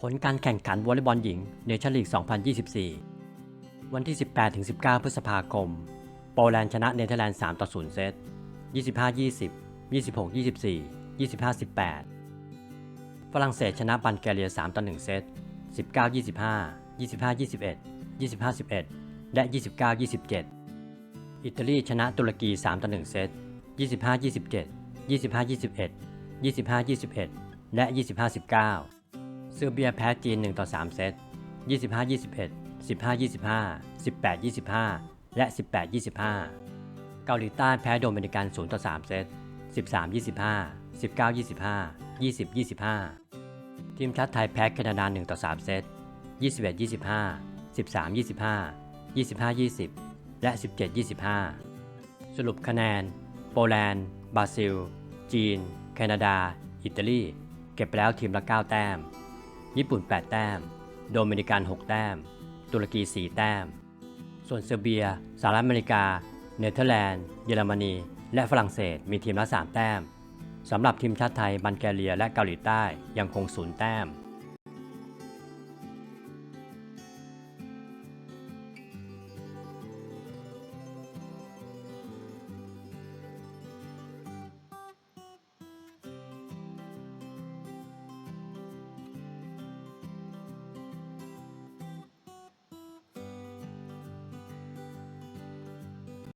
ผลการแข่งขันวอลเลย์บอลหญิงเนชั่นลีก 2024 วันที่ 18-19 พฤษภาคม โปแลนด์ชนะเนเธอร์แลนด์ 3 ต่อ 0 เซต 25-20 26-24 25-18 ฝรั่งเศสชนะบัลแกเรีย 3 ต่อ 1 เซต 19-25 25-21 25-11 และ 29-27 อิตาลีชนะตุรกี 3 ต่อ 1 เซต 25-27 25-21 25-21 และ 25-19 เซอร์เบียแพ้จีน 1 ต่อ 3 เซต 25-21 15-25 18-25 และ 18-25 เกาหลีใต้แพ้โดมินิกัน 0 ต่อ 3 เซต 13-25 19-25 20-25 ทีมชาติไทยแพ้แคนาดา 1 ต่อ 3 เซต 21-25 13-25 25-20 และ 17-25 สรุปคะแนน โปแลนด์ บราซิล จีน แคนาดา อิตาลี เก็บแล้วทีมละ 9 แต้ม ญี่ปุ่น 8 แต้ม โดมินิกัน 6 แต้ม ตุรกี 4 แต้ม ส่วนเซอร์เบีย สหรัฐอเมริกา เนเธอร์แลนด์ เยอรมนี และฝรั่งเศสมีทีมละ 3 แต้ม สำหรับทีมชาติไทยบันแกเรียและเกาหลีใต้ยังคง 0 แต้ม